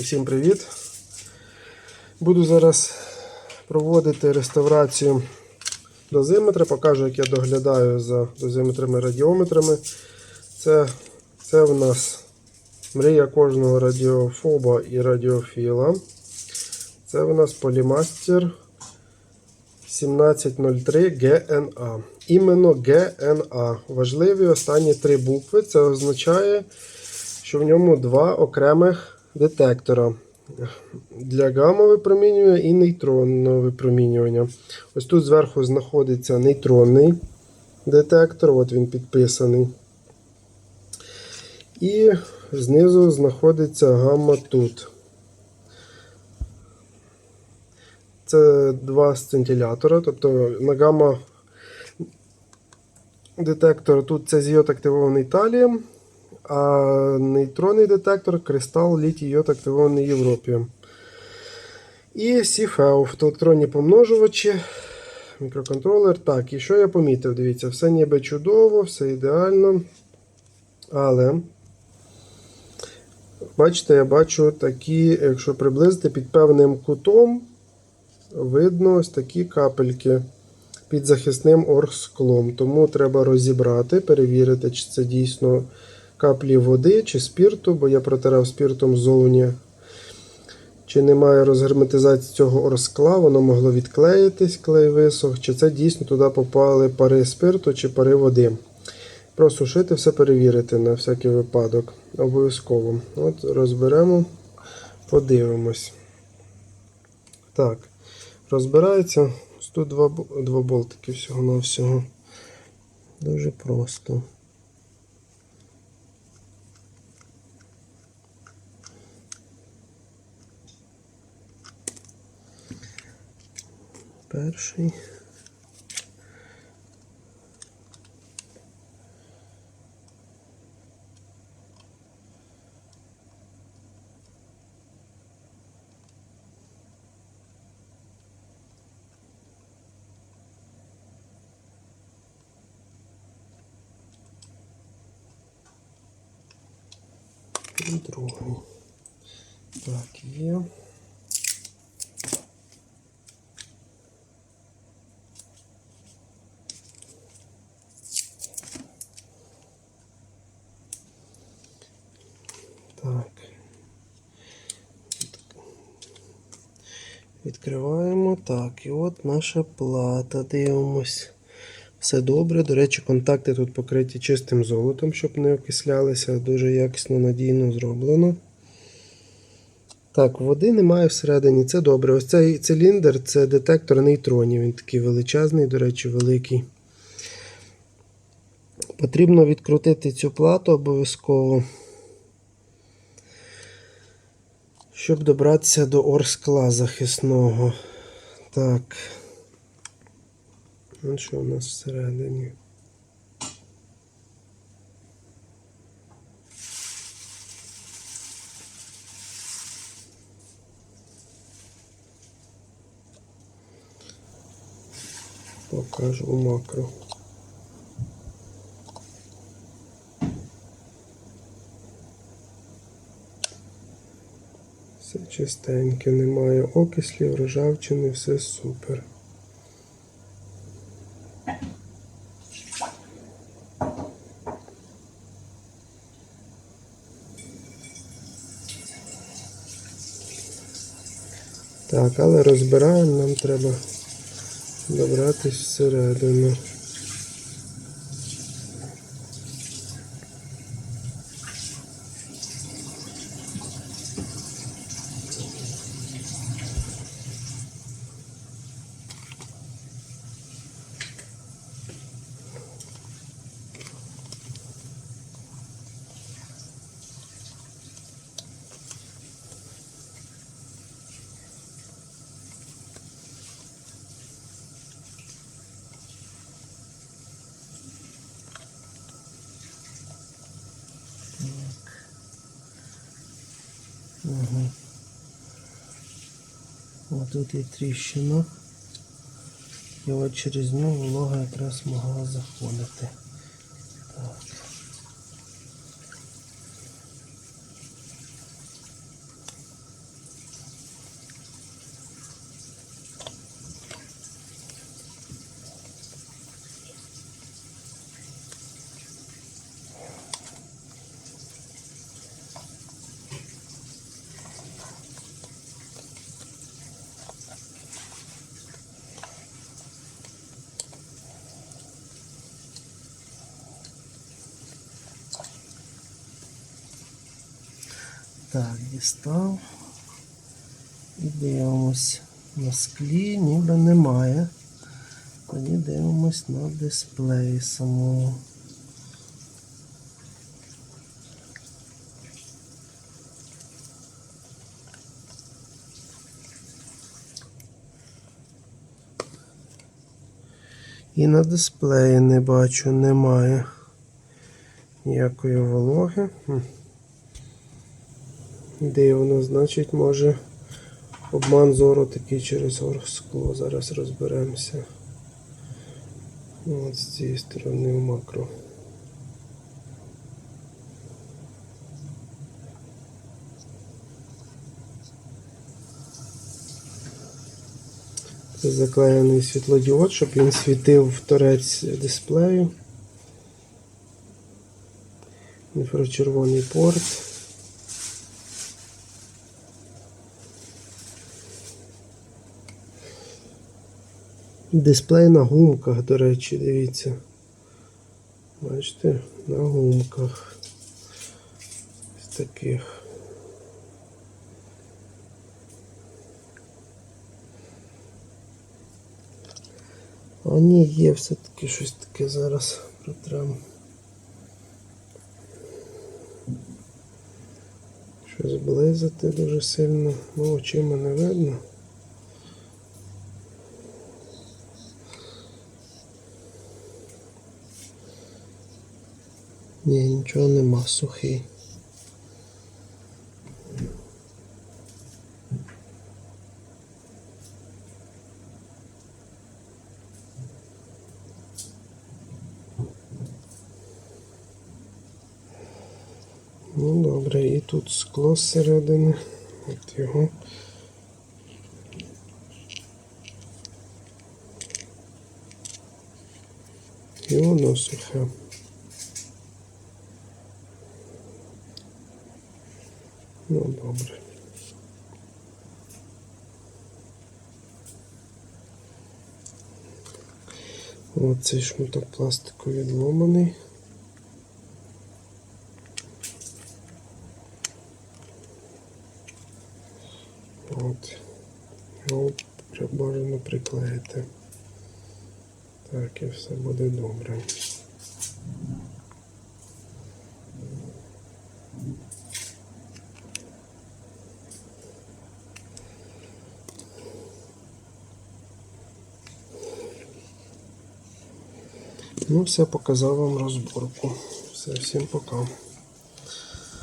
Усім привіт! Буду зараз проводити реставрацію дозиметра. Покажу, як я доглядаю за дозиметрами радіометрами. Це, це в нас мрія кожного радіофоба і радіофіла. Це в нас полімастер 1703 GNA. Іменно GNA. Важливі останні три букви. Це означає, що в ньому два окремих детектора для гамма випромінювання і нейтронного випромінювання. Ось тут зверху знаходиться нейтронний детектор, от він підписаний. І знизу знаходиться гамма тут. Це два сцинтилятора, тобто на гамма детектор тут це зйод активований талієм, а нейтронний детектор кристал літій йод активований Європієм. І CFEO, електронні помножувачі, мікроконтролер. Так, і що я помітив? Дивіться, все ніби чудово, все ідеально. Але, бачите, я бачу такі, якщо приблизити під певним кутом, видно ось такі капельки під захисним оргсклом. Тому треба розібрати, перевірити, чи це дійсно каплі води чи спірту, бо я протирав спіртом ззовні. Чи немає розгерметизації цього оргскла, воно могло відклеїтись, клей висох, чи це дійсно туди попали пари спирту чи пари води. Просушити все перевірити на всякий випадок. Обов'язково. От Розберемо, подивимось. Так, розбирається. Тут два, два болтики всього-навсього. Дуже просто. Перший. І другий. Так, є. Відкриваємо. Так, і от наша плата. Дивимось. Все добре. До речі, контакти тут покриті чистим золотом, щоб не окислялися. Дуже якісно, надійно зроблено. Так, води немає всередині, це добре. Ось цей циліндр це детектор нейтронів. Він такий величезний, до речі, великий. Потрібно відкрутити цю плату обов'язково. Щоб добратися до орскла захисного. Так. Ну що у нас всередині? Покажу макро. Все чистеньке, немає окислів, ржавчини, все супер. Так, але розбираємо, нам треба добратись всередину. Ось тут є тріщина. І от через нього волога якраз могла заходити. Так. Так, дістав. І дивимось. На склі ніби немає. Тоді дивимось на дисплеї самому. І на дисплеї не бачу, немає ніякої вологи. Дивно, значить, може обман зору такий через оргскло. Зараз розберемося. От з цієї сторони в макро. Це заклеєний світлодіод, щоб він світив в торець дисплею. Інфрачервоний порт. Дисплей на гумках, до речі, дивіться. Бачите, на гумках. Ось таких. А ні, є все-таки щось таке зараз протрем. Щось близити дуже сильно, ну очима не видно. Ні, нічого нема, сухий. Ну добре, і тут скло зсередини. От його. І воно сухе. Ну добре. Оцей шматок пластику відломаний. От. Його бажано приклеїти. Так, і все буде добре. Ну, все, показав вам розборку. Все, всім пока.